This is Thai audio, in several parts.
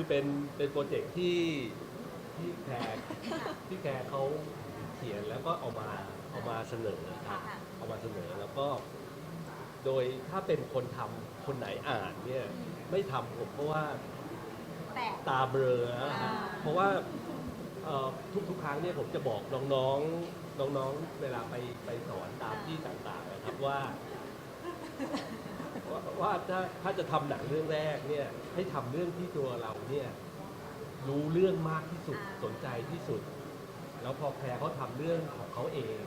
คือเป็นเป็นโปรเจกต์ที่ที่แคร์ที่แคร์เขาเขียนแล้วก็เอามาเอามาเสนอครับค่ะเอามาเสนอแล้วก็ โดยถ้าเป็นคนทำคนไหนอ่านเนี่ยไม่ทำผมเพราะว่าแต่ตาเบลอนะฮะอ่าเพราะว่าเอ่อทุกๆครั้งเนี่ยผมจะบอกน้องๆน้องๆเวลาไปไปสอนตามที่ต่างๆนะครับว่า ว่าว่าถ้าถ้าจะทำหนังเรื่องแรกเนี่ยให้ทำเรื่องที่ตัวเราเนี่ยรู้เรื่องมากที่สุดสนใจที่สุด แล้วพอแพรเขาทำเรื่องของเขาเอง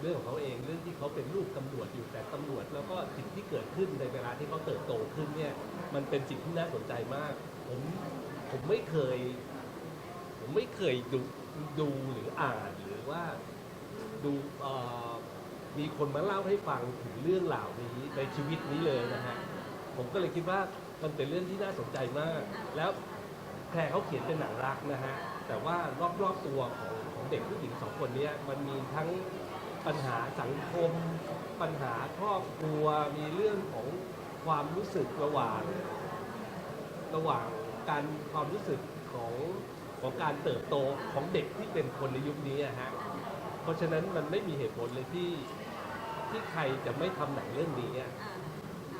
เรื่องของเขาเองเรื่องที่เขาเป็นลูกตำรวจอยู่แต่ตำรวจแล้วก็สิ่งที่เกิดขึ้นในเวลาที่เขาเติบโตขึ้นเนี่ยมันเป็นสิ่งที่น่าสนใจมากผมผมไม่เคย ผมไม่เคยดูดูหรืออ่านหรือว่าดูเอ่อ มีคนมาเล่าให้ฟังถึงเรื่องเหล่านี้ในชีวิตนี้เลยนะฮะผมก็เลยคิดว่ามันเป็นเรื่องที่น่าสนใจมาก แล้วแพรเขาเขียนเป็นหนังรักนะฮะแต่ว่ารอบๆตัวของของเด็กผู้หญิงสองคนเนี้ยมันมีทั้งปัญหาสังคม ปัญหาครอบครัวมีเรื่องของความรู้สึกระหว่าง ระหว่างการความรู้สึกของของการเติบโตของเด็กที่เป็นคนในยุคนี้อะฮะเพราะฉะนั้นมันไม่มีเหตุผลเลยที่ ที่ใครจะไม่ทำหนังเรื่องนี้อะอ่า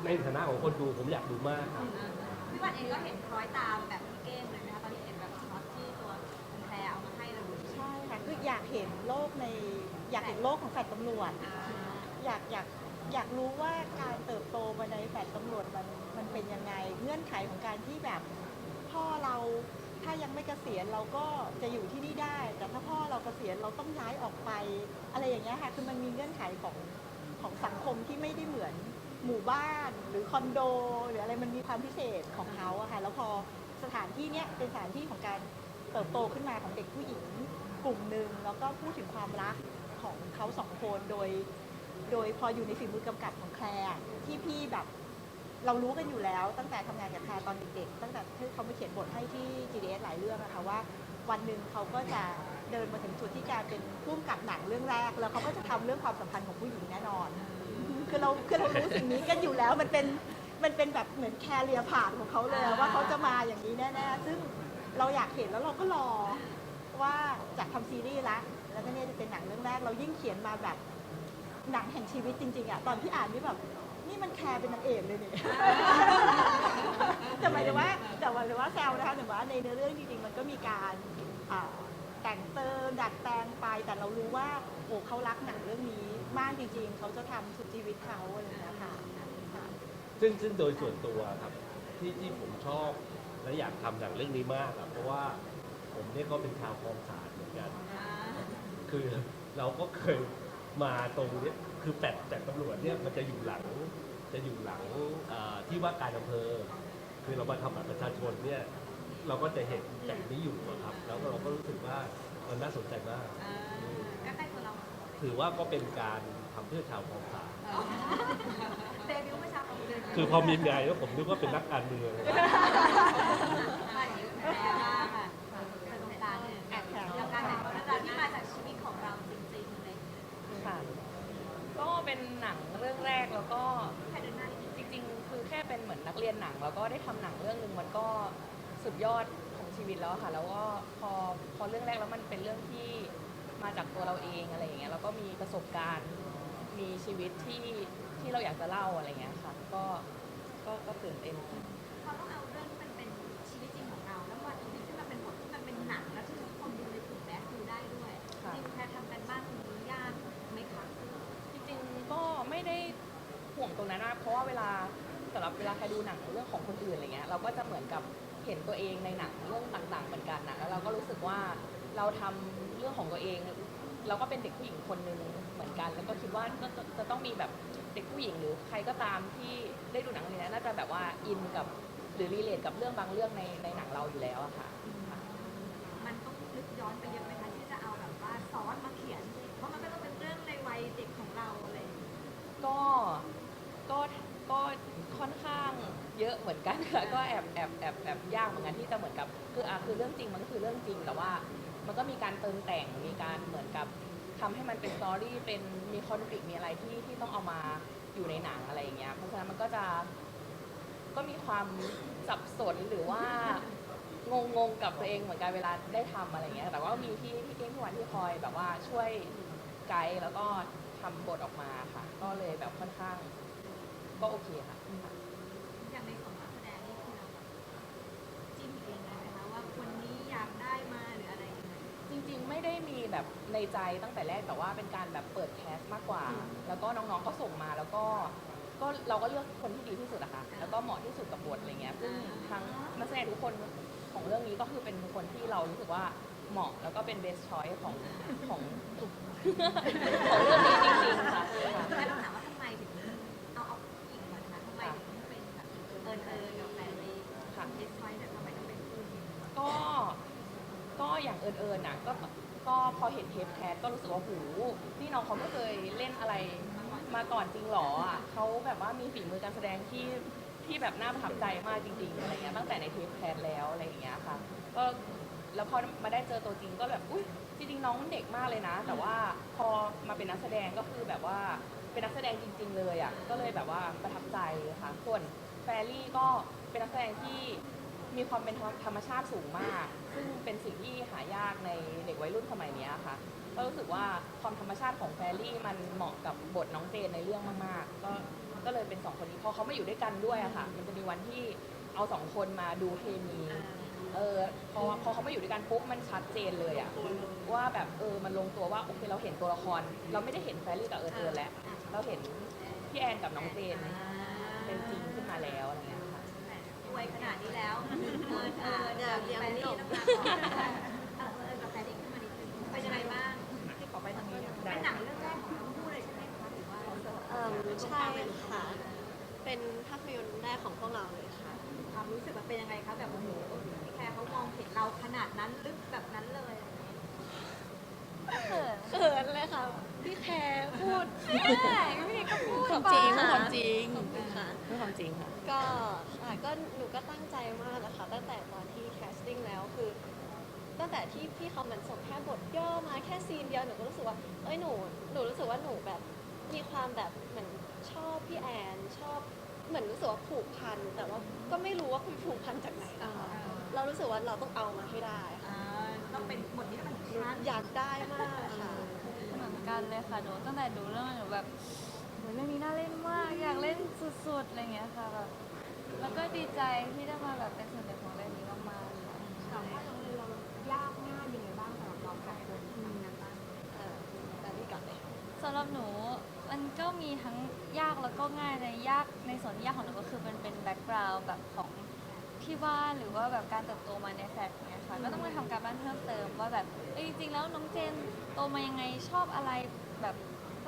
ในฐานะของคนดูผมอยากดูมากครับ อ่าพี่วันเองก็เห็นคล้อยตามแบบพี่เก้งเลยนะคะตอนที่เห็นแบบช็อตที่ตัวคุณแพรเอามาให้เราดูใช่ค่ะคืออยากเห็นโลกในอยากเห็นโลกของแฟลตตำรวจ อ่าอยากอยากอยากรู้ว่าการเติบโตมาในแฟลตตำรวจมันมันเป็นยังไง เงื่อนไขของการที่แบบ พ่อเราถ้ายังไม่เกษียณเราก็จะอยู่ที่นี่ได้ แต่ถ้าพ่อเราเกษียณเราต้องย้ายออกไป อะไรอย่างเงี้ยค่ะคือมันมีเงื่อนไขของ ของสังคมที่ไม่ได้เหมือนหมู่บ้านหรือคอนโด หรืออะไรมันมีความพิเศษของเขาอะค่ะแล้วพอสถานที่เนี้ยเป็นสถานที่ของการเติบโตขึ้นมาของเด็กผู้หญิงกลุ่มหนึ่งแล้วก็พูดถึงความรักของเขาสองคนโดย โดยพออยู่ในฝีมือกำกับของแคลร์ที่พี่แบบเรารู้กันอยู่แล้วตั้งแต่ทำงานกับแคลร์ตอนเด็กๆตั้งแต่ที่เขามาเขียนบทให้ที่ GDS หลายเรื่องนะคะว่า วันหนึ่งเขาก็จะ เดินมาถึงจุดที่การเป็นผู้กำกับหนังเรื่องแรก แล้วเขาก็จะทำเรื่องความสัมพันธ์ของผู้หญิงแน่นอน คือเราคือเรารู้สิ่งนี้กันอยู่แล้วมันเป็นมันเป็นแบบเหมือนแคเรียผ่านของเขาเลยอะว่าเขาจะมาอย่างนี้แน่ๆซึ่งเราอยากเห็นแล้วเราก็รอว่าจากทำซีรีส์ละแล้วก็เนี่ยจะเป็นหนังเรื่องแรก เรายิ่งเขียนมาแบบหนังแห่งชีวิตจริงๆอะตอนที่อ่านนี่แบบนี่มันแคร์เป็นนางเอกเลยนี่ แต่หมายถึงว่าแต่หมายถึงว่าแซวนะคะแต่ว่าในเนื้อเรื่องจริงๆมันก็มีการอ่า แต่งเติมดัดแปลงไป แต่เรารู้ว่าโอ้เขารักหนังเรื่องนี้มากจริงๆ เขาจะทำสุดชีวิตเขาอะไรอย่างเงี้ยค่ะค่ะ ซึ่งซึ่งโดยส่วนตัวครับที่ที่ผมชอบและอยากทำหนังเรื่องนี้มากอะเพราะว่าผมเนี่ยก็เป็นชาวคลองสานเหมือนกัน คือเราก็เคยมาตรงเนี้ยคือแปดแต่ตำรวจเนี่ยมันจะอยู่หลังจะอยู่หลังเอ่อที่ว่าการอำเภอ คือเรามาทำบัตรประชาชนเนี่ย เราก็จะเห็นแบบนี้อยู่อะครับ แล้วเราก็รู้สึกว่ามันน่าสนใจมาก อ่าก็ใกล้ตัวเราถือว่าก็เป็นการทำเพื่อชาวคลองสานเดบิวต์เมื่อเช้าของเดือนคือพอมีไงแล้วผมนึกว่าเป็นนักการเมืองมาถึงแพรบ้างค่ะประสบการณ์เนี่ยแล้วการถ่ายทอดเรื่องราวที่มาจากชีวิตของเราจริงๆเลยค่ะ ก็เป็นหนังเรื่องแรกแล้วก็แค่เดินหน้านิดนึงจริงๆ คือแค่เป็นเหมือนนักเรียนหนังแล้วก็ได้ทำหนังเรื่องหนึ่งมันก็ สุดยอดของชีวิตแล้วอะค่ะ แล้วก็พอพอเรื่องแรกแล้วมันเป็นเรื่องที่มาจากตัวเราเองอะไรอย่างเงี้ยแล้วก็มีประสบการณ์ มีชีวิตที่ที่เราอยากจะเล่าอะไรเงี้ยค่ะ ก็ก็ก็ตื่นเต้นค่ะเขาต้องเอาเรื่องที่มันเป็นชีวิตจริงของเรา แล้วมาชีวิตที่มันเป็นบทที่มันเป็นหนังแล้วที่ทุกคนดูในกลุ่มแบ็คดูได้ด้วยค่ะจริงๆแค่ทำกันบ้านตรงนี้ยากไหมคะจริงๆก็ไม่ได้ห่วงตรงนั้นนะเพราะว่าเวลาสำหรับเวลาใครดูหนังเรื่องของคนอื่นอะไรเงี้ยเราก็จะเหมือนกับ เห็นตัวเองในหนังเรื่องต่างๆเหมือนกันนะแล้วเราก็รู้สึกว่าเราทำเรื่องของตัวเอง เราก็เป็นเด็กผู้หญิงคนหนึ่งเหมือนกัน แล้วก็คิดว่าก็จะต้องมีแบบเด็กผู้หญิงหรือใครก็ตามที่ได้ดูหนังเรื่องนี้น่าจะแบบว่าอินกับหรือรีเลทกับเรื่องบางเรื่องในในหนังเราอยู่แล้วอะค่ะ เหมือนกันค่ะก็แอบแอบแอบแอบยากเหมือนกันที่จะเหมือนกับคืออะคือเรื่องจริงมันก็คือเรื่องจริงแต่ว่า มันก็มีการเติมแต่งมีการเหมือนกับทำให้มันเป็นสตอรี่เป็นมีคอนฟ lict มีอะไรที่ที่ต้องเอามาอยู่ในหนังอะไรอย่างเงี้ยเพราะฉะนั้นมันก็จะก็มีความสับสนหรือว่างงงกับตัวเองเหมือนกันเวลาได้ทำอะไรเงี้ยแต่ว่ามีพี่พี่เก้งพี่วานที่คอยแบบว่าช่วยไกด์แล้วก็ทำบทออกมาค่ะ ก็เลยแบบค่อนข้าง ก็โอเคค่ะ ม่ได้มีแบบในใจตั้งแต่แรกแต่ว่าเป็นการแบบเปิดแคสมากกว่า แล้วก็น้องๆก็ส่งมาแล้วก็ก็เราก็เลือกคนที่ดีที่สุดอะค่ะแล้วก็เหมาะที่สุดกับบทอะไรเงี้ยซึ่งทั้งนักแสดงทุกคนของเรื่องนี้ก็คือเป็นคนที่เรารู้สึกว่าเหมาะแล้วก็เป็น best choice ของของของเรื่องนี้จริงๆค่ะค่ะแล้วเราถามว่าทำไมถึงเอาเอาผู้หญิงก่อนนะคะทำไมถึงเป็นแบบเอิญเอิญกับแฟนลี่ค่ะเอสไวเนี่ยทำไมต้องเป็นคู่นี้ก็ก็อย่างเอิญเอิญน่ะก็ ก็พอเห็นเทปแคสก็รู้สึกว่าหูนี่น้องเขาไม่เคยเล่นอะไรมาก่อนจริงหรออะเขาแบบว่ามีฝีมือการแสดงที่ที่แบบน่าประทับใจมากจริงๆอะไรเงี้ยตั้งแต่ในเทปแคสแล้วอะไรอย่างเงี้ยค่ะ ก็แล้วพอมาได้เจอตัวจริงก็แบบอุ้ยจริงๆน้องเด็กมากเลยนะ แต่ว่าพอมาเป็นนักแสดงก็คือแบบว่าเป็นนักแสดงจริง ๆ เลยอะก็เลยแบบว่าประทับใจค่ะส่วนแฟรี่ก็เป็นนักแสดงที่ มีความเป็นธรรมชาติสูงมาก ซึ่งเป็นสิ่งที่หายากในเด็กวัยรุ่นสมัยนี้ค่ะ ก็รู้สึกว่าความธรรมชาติของแฟรี่มันเหมาะกับบทน้องเจนในเรื่องมากๆ ก็ก็เลยเป็นสองคนนี้พอเขามาอยู่ด้วยกันด้วยอะค่ะ มันจะมีวันที่เอาสองคนมาดูเคมี เออพอพอเขามาอยู่ด้วยกันปุ๊บมันชัดเจนเลยอะว่าแบบเออมันลงตัวว่าโอเคเราเห็นตัวละคร เราไม่ได้เห็นแฟรี่กับเอิร์ธเอิร์แล้วเราเห็นพี่แอนกับน้องเจนเป็นจริงขึ้นมาแล้วอะไรเงี้ย วยขนาดนี้แล้วเอิญเอิญกับแฟนลี่ต้องมาก่อนเออเอิญกับแฟนลี่ขึ้นมานิดนึงเป็นยังไงบ้างที่ขอไปทางนี้เป็นหนังเรื่องแรกของทั้งคู่เลยใช่ไหมคะหรือว่าเอิ่มใช่ค่ะ เป็นภาพยนตร์แรกของพวกเราเลยค่ะ ความรู้สึกมันเป็นยังไงคะแบบโอ้โหพี่แคร์เขามองเห็นเราขนาดนั้นลึกแบบนั้นเลยเขินเลยค่ะ พี่แคร์พูดใช่พี่ก็พูดความจริงความจริงค่ะนี่ความจริงค่ะก็ ค่ะก็หนูก็ตั้งใจมากนะคะตั้งแต่ตอนที่แคสติ้งแล้วคือตั้งแต่ที่พี่เขาเหมือนส่งแค่บทย่อมาแค่ซีนเดียวหนูก็รู้สึกว่าเอ้ยหนูหนูรู้สึกว่าหนูแบบมีความแบบเหมือนชอบพี่แอนชอบเหมือนรู้สึกว่าผูกพันแต่ว่าก็ไม่รู้ว่าผูกพันจากไหนนะคะเรารู้สึกว่าเราต้องเอามาให้ได้ค่ะอ่าต้องเป็นบทนี้ต้องเป็นชาติอยากได้มากค่ะเหมือนกันเลยค่ะหนูตั้งแต่ดูเรื่องหนูแบบโหเรื่องนี้น่าเล่นมากอยากเล่นสุดๆอะไรเงี้ยค่ะแบบ แล้วก็ดีใจที่ได้มาแบบเป็นส่วนหนึ่งของเรื่องนี้มากๆค่ะถามว่าเราเรายากง่ายยังไงบ้างสำหรับเราสองคนทำงานบ้างเออแต่นี่กลับเลยค่ะสำหรับหนูมันก็มีทั้งยากแล้วก็ง่ายในยากในส่วนที่ยากของหนูก็คือมันเป็นแบ็กกราวด์แบบของที่บ้านหรือว่าแบบการเติบโตมาในแฟลตเนี้ยค่ะก็ต้องไปทำการบ้านเพิ่มเติมว่าแบบเอ้ยจริงๆแล้วน้องเจนโตมายังไงชอบอะไรแบบ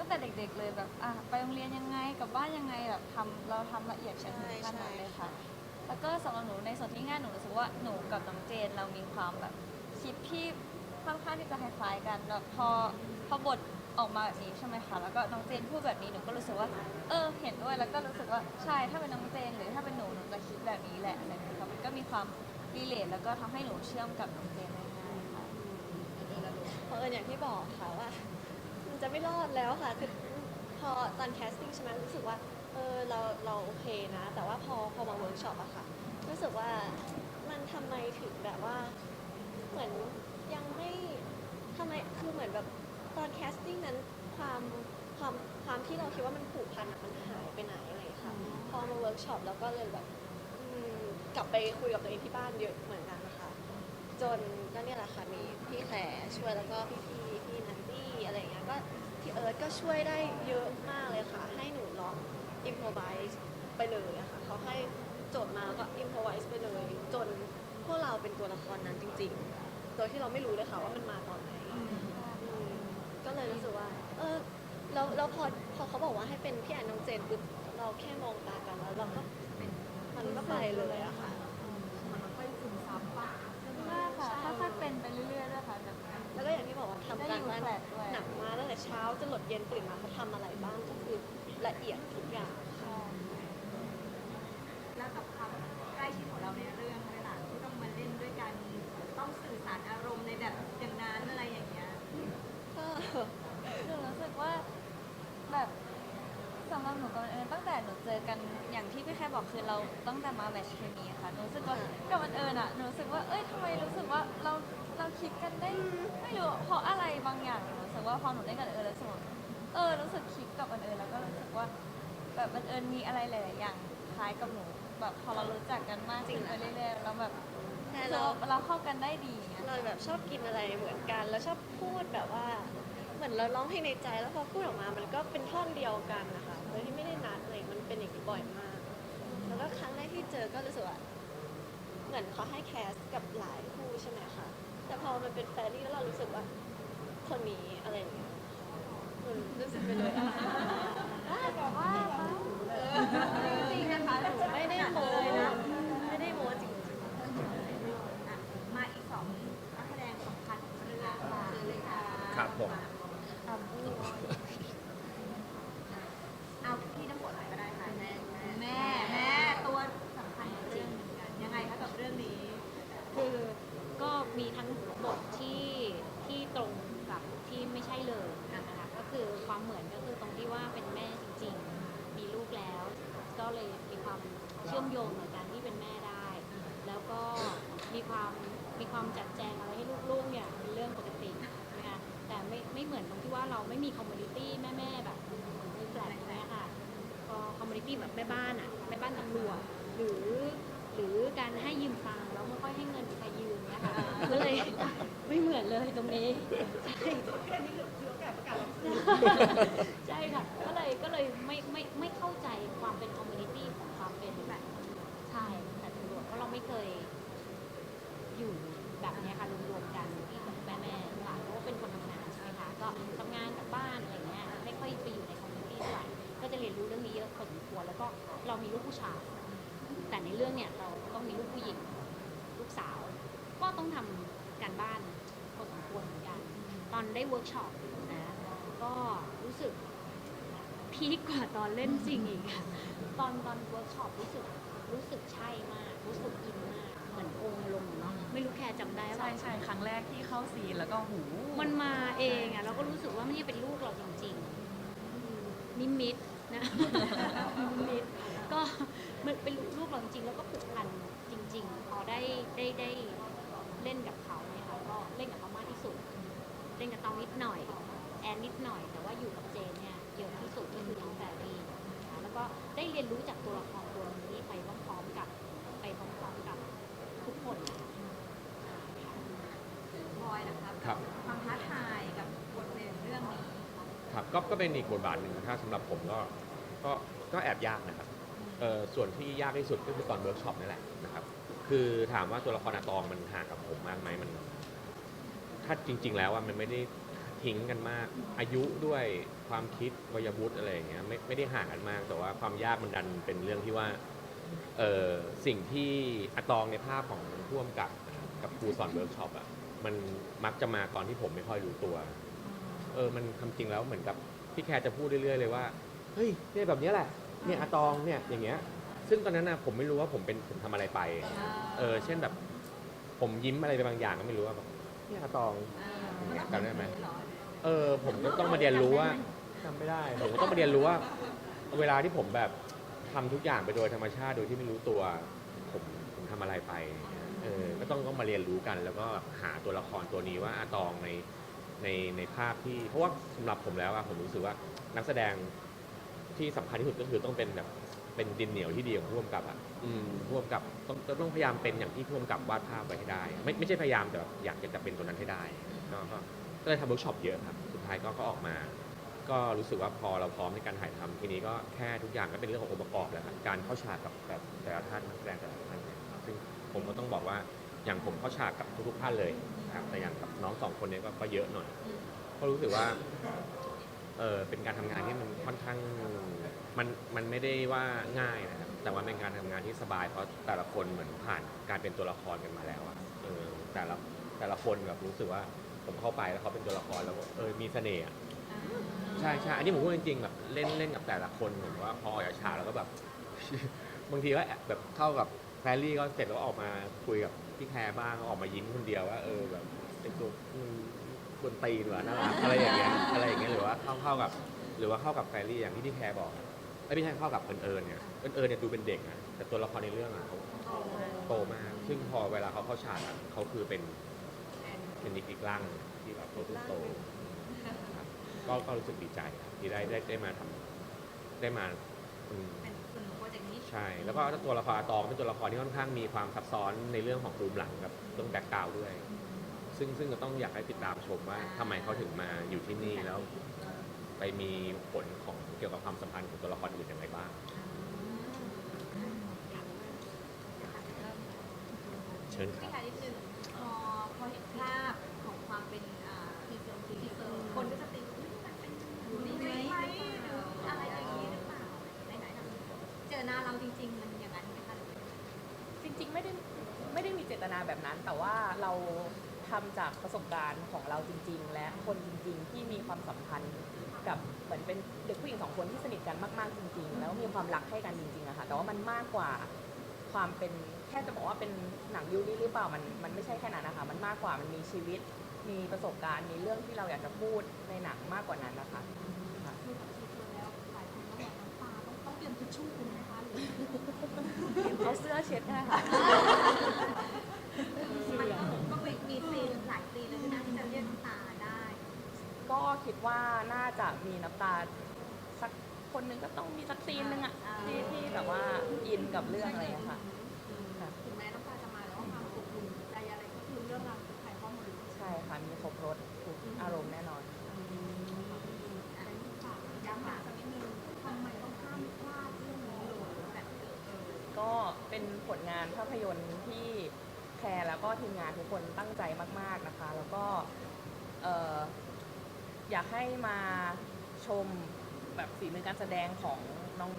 ตั้งแต่เด็กๆเลยแบบอะไปโรงเรียนยังไงกลับบ้านยังไงแบบทำเราทำละเอียดชั้นถึงขั้นนั้นเลยค่ะ แล้วก็สำหรับหนูในส่วนที่ง่ายหนูรู้สึกว่าหนูกับน้องเจนเรามีความแบบคิดที่ค่อนข้างที่จะคล้ายๆกันแบบพอพอบทออกมาแบบนี้ใช่ไหมคะแล้วก็น้องเจนพูดแบบนี้หนูก็รู้สึกว่า เออ เห็นด้วยแล้วก็รู้สึกว่าใช่ถ้าเป็นน้องเจน หรือถ้าเป็นหนูหนูจะคิดแบบนี้แหละอะไรอย่างเงี้ยค่ะมันก็มีความรีเลทแล้วก็ทำให้หนูเชื่อมกับน้องเจนได้ง่ายค่ะ เพราะเอิญอย่างที่บอกค่ะว่ามัน จะไม่รอดแล้วค่ะคือพอตอนแคสติ้งใช่ไหมรู้สึกว่าเออเราเราโอเคนะ แต่ว่าพอพอมาเวิร์กช็อปอะค่ะ รู้สึกว่ามันทำไมถึงแบบว่า เหมือนยังไม่ทำไมคือเหมือนแบบตอนแคสติ้งนั้นความความความที่เราคิดว่ามันผูกพันอะมันหายไปไหนอะไรอย่างเงี้ยค่ะพอมาเวิร์กช็อปแล้วก็เลยแบบอืมกลับไปคุยกับตัวเองที่บ้านเยอะเหมือนกันนะคะ จนก็เนี่ยแหละค่ะมีพี่แขช่วยแล้วก็พี่ เอิร์ธก็ช่วยได้เยอะมากเลยค่ะ ให้หนูลองอิมพอไวส์ไปเลยอะค่ะเขาให้โจทย์มาก็อิมพอไวส์ไปเลย จนพวกเราเป็นตัวละครนั้นจริง ๆ โดยที่เราไม่รู้เลยค่ะว่ามันมาตอนไหนอืมก็เลยรู้สึกว่า เออแล้วแล้วพอพอเขาบอกว่าให้เป็นพี่แอนน้องเจนปุ๊บเราแค่มองตากันแล้วเราก็เป็นมันก็ไปเลยอะค่ะมากค่ะค่อยๆเป็นไปเรื่อยๆด้วยค่ะ แล้วก็อย่างที่บอกว่าทำการบ้านหนักมากตั้งแต่เช้าจนหลดเย็นตื่นมาเขาทำอะไรบ้างก็คือละเอียดทุกอย่าง ใช่ แล้วกับความใกล้ชิดของเราในเรื่องเวลาที่ต้องมาเล่นด้วยกัน ต้องสื่อสารอารมณ์ในแบบอย่างนั้นอะไรอย่างเงี้ย ก็ หนูรู้สึกว่าแบบสำหรับหนูกับเอิญตั้งแต่หนู นูเจอกันอย่างที่พี่แค่ บอกคือเราตั้งแต่มาแมทช์เคมีอะค่ะหนูรู้สึกว่ากับมันเอิญอะหนูรู้สึกว่าเอ้ยทำไมรู้สึกว่าเราเราคลิกกันได้ไม่รู้เพราะอะไรบางอย่างหนูรู้สึกว่าพอหนูได้กับเอิญแล้วสมมติเออรู้สึกคลิกกับมันเอิญแล้วก็รู้สึกว่าแบบมันเอิญมีอะไรหลายๆอย่างคล้ายกับหนูแบบพอเรารู้จักกันมากขึ้นไปเรื่อยๆแล้วแบบแต่เราเราเราเข้ากันได้ดีอย่างเงี้ยเราแบบชอบกินอะไรเหมือนกัน แล้วชอบพูดแบบว่า เหมือนเราร้องเพลงในใจแล้วพอพูดออกมา มันก็เป็นท่อนเดียวกันนะคะโดยที่ไม่ได้นัดอะไรมันเป็นอย่างนี้บ่อยมา กแล้วก็ครั้งแรกที่เจอก็รู้สึกว่าเหมือนเขาให้แคสกับหลายคู่ใช่ไหมคะแต่พอมันเป็นแฟนนี่แล้วเรารู้สึกว่าคนนี้อะไรอย่างเงี้ยอืมรู้สึกไปเลยอะบอกว่า จริงนะคะหนูไม่ได้โม้นะ ไม่ได้โม้จริงๆ อะมาอีกสองนักแสดงสำคัญของเรื่องค่ะเชิญเลยค่ะ ครับผม เอาพี่น้ำฝนหน่อยก็ได้ค่ะแม่แม่แม่ตัวสำคัญของเรื่องเหมือนกันยังไงคะกับเรื่องนี้ คือก็มีทั้งบทที่ที่ตรงกับที่ไม่ใช่เลยนะคะก็คือความ เหมือนก็คือตรงที่ว่าเป็นแม่จริง ๆ มีลูกแล้ว ก็เลยมีความเชื่อมโยงในการที่เป็นแม่ได้ แล้วก็มีความมีความจัดแจงอะไรให้ลูกๆเนี่ยเป็นเรื่องปกตินะคะแต่ไม่ไม่เหมือนตรงที่ว่าเราไม่มีคอมมูนิตี้แม่ๆแบบมีแฟลตเนี่ยค่ะก็คอมมูนิตี้แบบแม่บ้านอะแม่บ้านตำรวจหรือหรือการให้ยืมตังค์แล้วไม่ค่อยให้เงินใครยืมเนี่ยค่ะก็เลย ไม่เหมือนเลยตรงนี้ใช่ใช่ค่ะ ก็เลยก็เลยไม่ไม่ไม่เข้าใจความเป็นคอมมูนิตี้ของความเป็นแบบใช่แต่ตำรวจเพราะเราไม่เคยอยู่แบบเนี้ยค่ะรวมๆกันที่กับแม่แม่ๆค่ะเพราะว่าเป็นคนทำงานใช่ไหมคะก็ทำงานกับบ้านอะไรเงี้ยไม่ค่อยไปอยู่ในคอมมูนิตี้เท่าไหร่ก็จะเรียนรู้เรื่องนี้เยอะพอสมควรแล้วก็เรามีลูกผู้ชายแต่ในเรื่องเนี่ยเราต้องมีลูกผู้หญิงลูกสาว ก็ต้องทำการบ้าน อนได้เวิร์กช็อปนะก็รู้สึกพีคกว่าตอนเล่นจริงอีกอะตอนตอนเวิร์กช็อปรู้สึกรู้สึกใช่มาก รู้สึกอินมาก เหมือนองค์ลงเนาะไม่รู้แค่จำได้ใช่ป่ะใช่ครั้งแรกที่เข้าซีนแล้วก็หูมันมาเองอะเราก็รู้สึกว่าไม่ใช่เป็นลูกเราจริงๆอืมนิมิตนะ นิมิตก็มันเป็นลูกเราจริงๆแล้วก็ผูกพันจริง ๆ พอได้ได้ได้เล่นกับเขาเนี่ยค่ะก็เล่นกับเขามากที่สุด เล่นกับตองนิดหน่อย แอนนิดหน่อย แต่ว่าอยู่กับเจนเนี่ยเยอะที่สุดก็คือน้องแบรี่นะคะแล้วก็ได้เรียนรู้จากตัวละครตัวนี้ไปพร้อมๆกับไปพร้อมๆกับทุกคนใช่ค่ะพลอยนะครับครับ ความท้าทายกับบทเพลงเรื่องนี้ครับก็ก็เป็นอีกบทบาทหนึ่งถ้าสำหรับผมก็ก็ก็แอบยากนะครับเอ่อส่วนที่ยากที่สุดก็คือตอนเวิร์กช็อปนี่แหละนะครับ คือถามว่าตัวละครอาตองมันห่างกับผมมากไหมมัน ถ้าจริง ๆ แล้วอะมันไม่ได้ทิ้งกันมาก อายุด้วยความคิดวัยวุฒิอะไรอย่างเงี้ยไม่ไม่ได้ห่างกันมาก แต่ว่าความยากมันดันเป็นเรื่องที่ว่าเออสิ่งที่อาตองในภาพของพ่วมกับกับครูสอนเวิร์กช็อปอะมันมักจะมาตอนที่ผมไม่ค่อยรู้ตัว เออมันคำจริงแล้วเหมือนกับพี่แคร์จะพูดเรื่อยๆเลยว่าเฮ้ยเนี่ยแบบเนี้ยแหละเนี่ยอะตองเนี่ยอย่างเงี้ย ซึ่งตอนนั้นนะผมไม่รู้ว่าผมเป็นผมทำอะไรไป เออเช่นแบบ ผมยิ้มอะไรไปบางอย่างก็ไม่รู้ว่าแบบ เนี่ยอะตองอย่างเงี้ยจำได้ไหมเออผมก็ต้องมาเรียนรู้ว่าจำไม่ได้ผมก็ต้องมาเรียนรู้ว่า เวลาที่ผมแบบทำทุกอย่างไปโดยธรรมชาติโดยที่ไม่รู้ตัว ผมผมทำอะไรไปเออก็ต้องต้องมาเรียนรู้กัน แล้วก็หาตัวละครตัวนี้ว่าอะตองในในในภาพที่ เพราะว่าสำหรับผมแล้วอะผมรู้สึกว่านักแสดงที่สำคัญที่สุดก็คือต้องเป็นแบบ เป็นดินเหนียวที่ดีของผู้กำกับอะอืมผู้กำกับต้องต้องพยายามเป็นอย่างที่ผู้กำกับวาดภาพไว้ให้ได้ ไม่ไม่ใช่พยายามแต่แบบอยากจะเป็นตัวนั้นให้ได้ก็ก็ก็เลยทำเวิร์กช็อปเยอะครับ สุดท้ายก็ก็ออกมา ก็รู้สึกว่าพอเราพร้อมในการถ่ายทำทีนี้ก็แค่ทุกอย่างก็เป็นเรื่องขององค์ประกอบแล้วครับการเข้าฉากกับแบบแต่ละท่านนักแสดงแต่ละท่านเนี่ยซึ่งผมก็ต้องบอกว่าอย่างผมเข้าฉากกับทุกๆท่านเลยครับแต่อย่างกับน้องสองคนเนี้ก็ก็เยอะหน่อย ก็รู้สึกว่า เออเป็นการทำงานที่มันค่อนข้าง มันมันไม่ได้ว่าง่ายนะครับแต่ว่าเป็นการทำงานที่สบาย เพราะแต่ละคนเหมือนผ่านการเป็นตัวละครกันมาแล้วอะเออแต่ละแต่ละคนแบบรู้สึกว่าผมเข้าไปแล้วเขาเป็นตัวละครแล้วเออมีเสน่ห์อะใช่ใช่อันนี้ผมพูดจริงๆแบบเล่นเล่นกับแต่ละคนผมว่าพอออกจากฉากแล้วก็แบบ บางทีก็แอบแบบเข้ากับแพรรี่ก็เสร็จแล้วออกมาคุยกับพี่แคร์บ้างออกมายิ้มคนเดียวว่าเออแบบเป็นตัวมึงบนตีนว่ะน่ารักอะไรอย่างเงี้ยอะไรอย่างเงี้ยหรือว่าเข้าเข้ากับ หรือว่าเข้ากับแพรรี่อย่างที่พี่แคร์บอก อ้ยไม่ใช่เข้ากับเอิญเอิญเนี่ยเอิญเอิญเนี่ยดูเป็นเด็กนะแต่ตัวละครในเรื่องอะเขาโตมาก ซึ่งพอเวลาเขาเข้าฉากอะเขาคือเป็นเป็นอีกอีกร่างหนึ่งที่แบบโตขึ้นโตครับก็ก็รู้สึกดีใจครับที่ได้ได้ได้มาทำได้มาอืม เป็นส่วนหนึ่งของโปรเจกต์นี้ใช่ แล้วก็ตัวละครอาตองเป็นตัวละครที่ค่อนข้างมีความซับซ้อนในเรื่องของภูมิหลังกับเรื่องแบ็กกราวด์ด้วย ซึ่งซึ่งก็ต้องอยากให้ติดตามชมว่าทำไมเขาถึงมาอยู่ที่นี่แล้ว ไปมีผลของเกี่ยวกับความสัมพันธ์ของตัวละครอื่นยังไงบ้าง เชิญคพี่รับค่ะนิดนึงพอพอเห็นภาพของความเป็นอ่าทีเซอร์ทีเซอร์คนก็จะตีว่าอุ๊ยมันเป็นอยู่นี่ไหมหรืออะไรอย่างนี้หรือเปล่าไหนๆเจอหน้าเราจริง ๆ มันอย่างนั้นไหมคะหรือจริงๆไม่ได้ไม่ได้มีเจตนาแบบนั้น แต่ว่าเราทำจากประสบการณ์ของเราจริง ๆ และคนจริง ๆ ที่มีความสัมพันธ์ กับเหมือนเป็นเด็กผู้หญิงสองคนที่สนิทกันมากๆจริง ๆ แล้วมีความรักให้กันจริงๆอะค่ะ แต่ว่ามันมากกว่าความเป็นแค่จะบอกว่าเป็นหนังยูริหรือเปล่ามันมันไม่ใช่แค่นั้นนะคะมันมากกว่ามันมีชีวิต มีประสบการณ์มีเรื่องที่เราอยากจะพูดในหนังมากกว่านั้นนะคะค่ะเอาเสื้อเช็ดได้ค่ะมันก็ก็มีมีซีนหลายซีนเลยนะที่จะเรียกน้ำตาได้ ก็คิดว่าน่าจะมีน้ำตาสักคนหนึงก็ต้องมีสักซีนหนึงอะที่ที่แบบว่าอินกับเรื่องอะไรอย่างเงี้ยค่ะค่ะ ถึงแม้น้ำตาจะมาแล้วความอบอุ่นใจอะไรก็คือเรื่องราวถ่ายทอดหมดเลยใช่ค่ะ มีครบรถทุกอารมณ์แน่นอนย้ำหาสักนิดนึงทำไมต้องห้ามพลาดเรื่องนี้เลยแบบเออก็เป็นผลงานภาพยนตร์ที่แคร์แล้วก็ทีมงานทุกคนตั้งใจมาก ๆนะคะ แล้วก็เอ่อ อยากให้มาชมแบบฝีมือการแสดงของ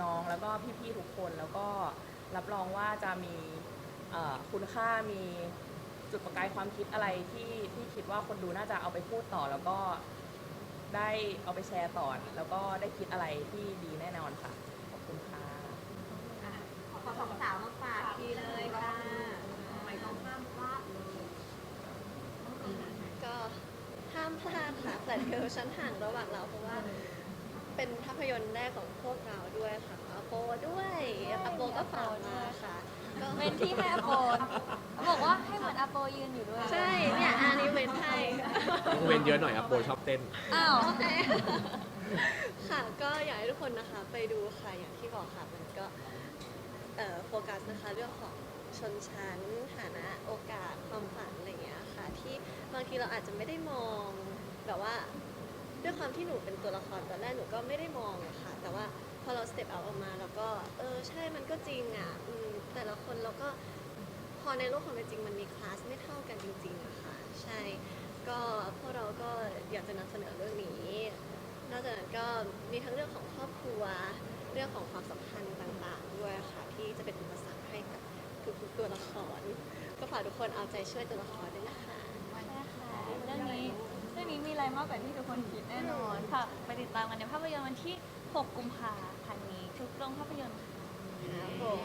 น้องๆ แล้วก็พี่ๆทุกคนแล้วก็รับรองว่าจะมีคุณค่ามีจุดประกายความคิดอะไรที่ที่คิดว่าคนดูน่าจะเอาไปพูดต่อ แล้วก็ได้เอาไปแชร์ต่อ แล้วก็ได้คิดอะไรที่ดีแน่นอนค่ะ ขอบคุณค่ะอะขอสองสาวมาฝากทีเลยค่ะทำไมต้องห้ามพลาดเลย ก็ ห้ามพลาดค่ะแต่เธอฉันห่างระหว่างเราเพราะว่า เป็นภาพยนตร์แรกของพวกเราด้วยค่ะอโปด้วยอโปก็ฝากมาค่ะก็เป็นที่ให้อโปนบอกว่าให้เหมือนอโปยืนอยู่ด้วยใช่เนี่ยอันนี้เว้นให้ต้องเว้นเยอะหน่อยอะโปรชอบเต้นอ้าวโอเคค่ะก็อยากให้ทุกคนนะคะ ไปดูค่ะอย่างที่บอกค่ะมันก็เอ่อโฟกัสนะคะเรื่องของชนชั้นฐานะโอกาสความฝันอะไรอย่างเงี้ยค่ะที่ บางทีเราอาจจะไม่ได้มองแบบว่าด้วยความที่หนูเป็นตัวละครตอนแรกหนูก็ไม่ได้มองอะค่ะ แต่ว่าพอเราสเต็ปเอาออกมาเราก็ เออใช่มันก็จริงอะอืมแต่ละคนเราก็พอในโลกของเป็นจริงมันมีคลาสไม่เท่ากันจริงๆอะค่ะ ใช่ ก็พวกเราก็อยากจะนำเสนอเรื่องนี้นอกจากนั้นก็มีทั้งเรื่องของครอบครัว เรื่องของความสัมพันธ์ต่างๆ ด้วยค่ะ ที่จะเป็นอุปสรรคให้กับทุกๆตัวละคร ก็ฝากทุกคนเอาใจช่วยตัวละครด้วยนะคะใช่ค่ะ เรื่องนี้เรื่องนี้มีอะไรมากกว่าที่ทุกคนคิดแน่นอนค่ะไปติดตามกันในภาพยนตร์วันที่ 6 กุมภาพันธ์นี้ทุกโรงภาพยนตร์ค่ะครับผม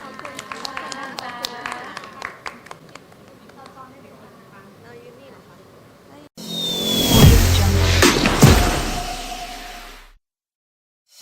ขอบคุณค่ะ